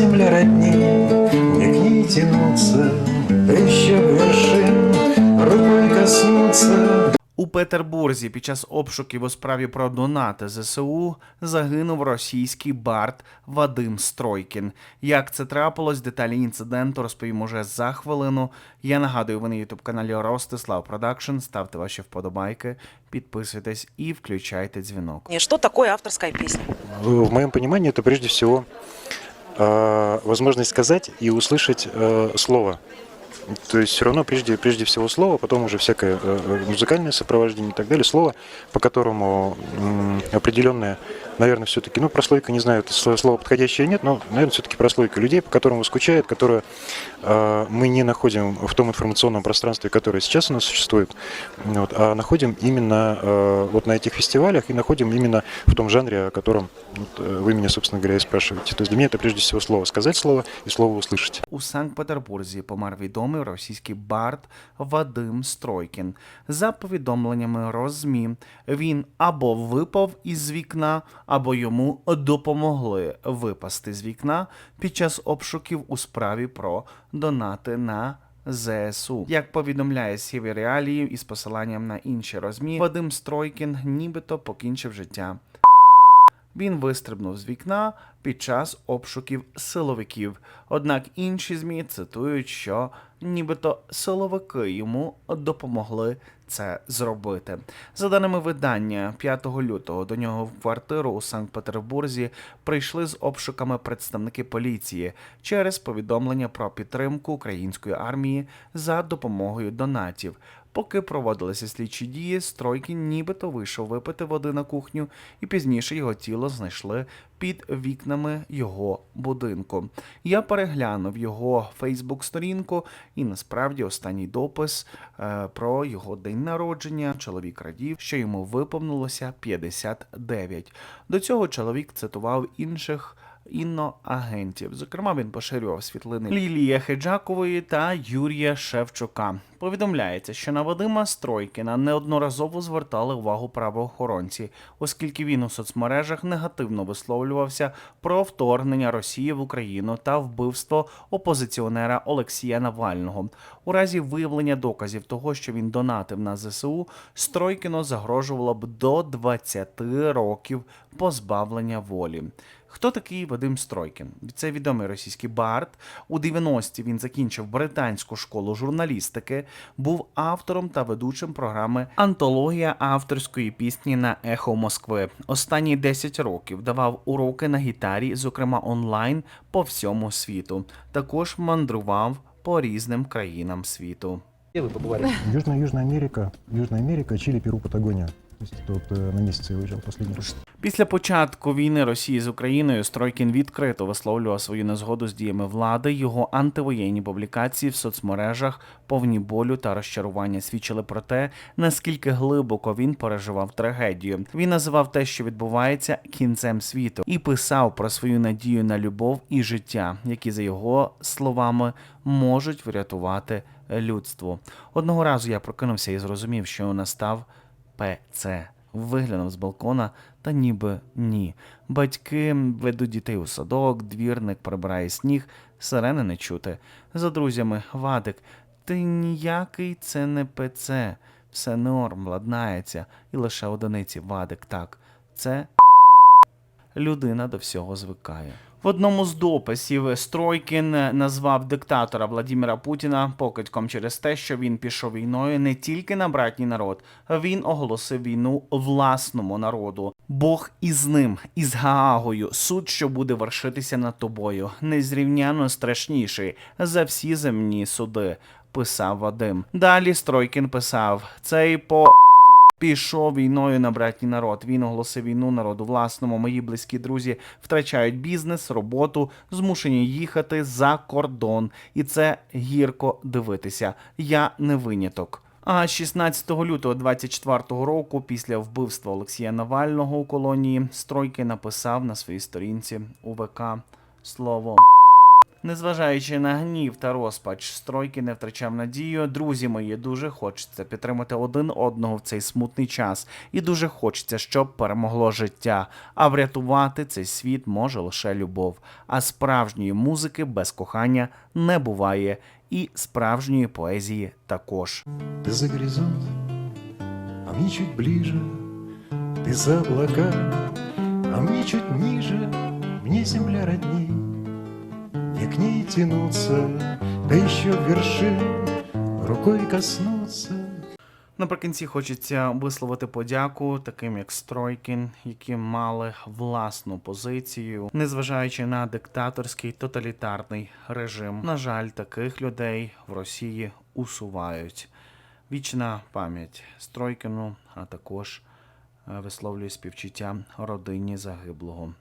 земля родней, не к ней тянуться, да еще вершин рукой коснуться. У Петербурзі під час обшуків у справі про донати ЗСУ загинув російський бард Вадим Стройкін. Як це трапилось, деталі інциденту розповім уже за хвилину. Я нагадую, ви на ютуб каналі Ростислав Продакшн. Ставте ваші вподобайки, підписуйтесь і включайте дзвінок. И Что такое авторская песня? В моем понимании это прежде всего э, возможность сказать и услышать э, слово. То есть все равно прежде, прежде всего слово, потом уже всякое э, э, музыкальное сопровождение и так далее. Слово, по которому м, определенная, наверное, все-таки, ну, прослойка, не знаю, это слово слово подходящее нет, но, наверное, все-таки прослойка людей, по которым скучает, которую э, мы не находим в том информационном пространстве, которое сейчас у нас существует, вот, а находим именно э, вот на этих фестивалях и находим именно в том жанре, о котором вот, э, вы меня, собственно говоря, и спрашиваете. То есть для меня это прежде всего слово сказать слово и слово услышать. У Санкт-Петербурзі помер відомий російський бард Вадим Стройкін. За повідомленнями Розмі, він або випав із вікна, або йому допомогли випасти з вікна під час обшуків у справі про донати на. ЗСУ. Як повідомляє Сіві Реалії із посиланням на інші розмі, Вадим Стройкін нібито покінчив життя він вистрибнув з вікна під час обшуків силовиків. Однак інші ЗМІ цитують, що нібито силовики йому допомогли це зробити. За даними видання, 5 лютого до нього в квартиру у Санкт-Петербурзі прийшли з обшуками представники поліції через повідомлення про підтримку української армії за допомогою донатів. Поки проводилися слідчі дії, Стройкін нібито вийшов випити води на кухню, і пізніше його тіло знайшли під вікнами його будинку. Я переглянув його Фейсбук-сторінку, і насправді останній допис е, про його день народження. Чоловік радів, що йому виповнилося 59. До цього чоловік цитував інших інноагентів. Зокрема, він поширював світлини Лілії Хеджакової та Юрія Шевчука. Повідомляється, що на Вадима Стройкіна неодноразово звертали увагу правоохоронці, оскільки він у соцмережах негативно висловлювався про вторгнення Росії в Україну та вбивство опозиціонера Олексія Навального. У разі виявлення доказів того, що він донатив на ЗСУ, Стройкіно загрожувало б до 20 років позбавлення волі. Хто такий Вадим Стройкін? Це відомий російський бард. У 90-ті він закінчив британську школу журналістики, був автором та ведучим програми Антологія авторської пісні на Ехо Москви. Останні 10 років давав уроки на гітарі, зокрема онлайн по всьому світу. Також мандрував по різним країнам світу. Где вы побывали? Южная Южная Америка, Южная Америка, Чили, Перу, Патагония. То есть это вот э, на уезжал последний раз. Після початку війни Росії з Україною Стройкін відкрито висловлював свою незгоду з діями влади. Його антивоєнні публікації в соцмережах, повні болю та розчарування свідчили про те, наскільки глибоко він переживав трагедію. Він називав те, що відбувається, кінцем світу, і писав про свою надію на любов і життя, які за його словами можуть врятувати людство. Одного разу я прокинувся і зрозумів, що настав ПЦ. Виглянув з балкона, та ніби ні. Батьки ведуть дітей у садок, двірник прибирає сніг, сирени не чути. За друзями, Вадик, ти ніякий це не ПЦ. Все норм, ладнається, і лише одиниці Вадик так. Це людина до всього звикає. В одному з дописів Стройкін назвав диктатора Владіміра Путіна покидьком через те, що він пішов війною не тільки на братній народ, він оголосив війну власному народу. Бог із ним, із Гаагою, суд, що буде вершитися над тобою, незрівняно страшніший за всі земні суди. Писав Вадим. Далі Стройкін писав: цей по пішов війною на братній народ. Він оголосив війну народу власному. Мої близькі друзі втрачають бізнес, роботу, змушені їхати за кордон, і це гірко дивитися. Я не виняток. А 16 лютого 24 року, після вбивства Олексія Навального у колонії, Стройки написав на своїй сторінці УВК слово Незважаючи на гнів та розпач, стройки не втрачав надію. Друзі мої, дуже хочеться підтримати один одного в цей смутний час, і дуже хочеться, щоб перемогло життя. А врятувати цей світ може лише любов. А справжньої музики без кохання не буває, і справжньої поезії також. Ты за горизонт, а мне чуть ближе Ты за облака, а мне чуть ниже Мне земля родней Не к ней тянуться, да еще вершин Рукой коснуться Наприкінці хочеться висловити подяку таким як Стройкін, які мали власну позицію, незважаючи на диктаторський тоталітарний режим. На жаль, таких людей в Росії усувають. Вічна пам'ять Стройкіну, а також е, висловлює співчуття родині загиблого.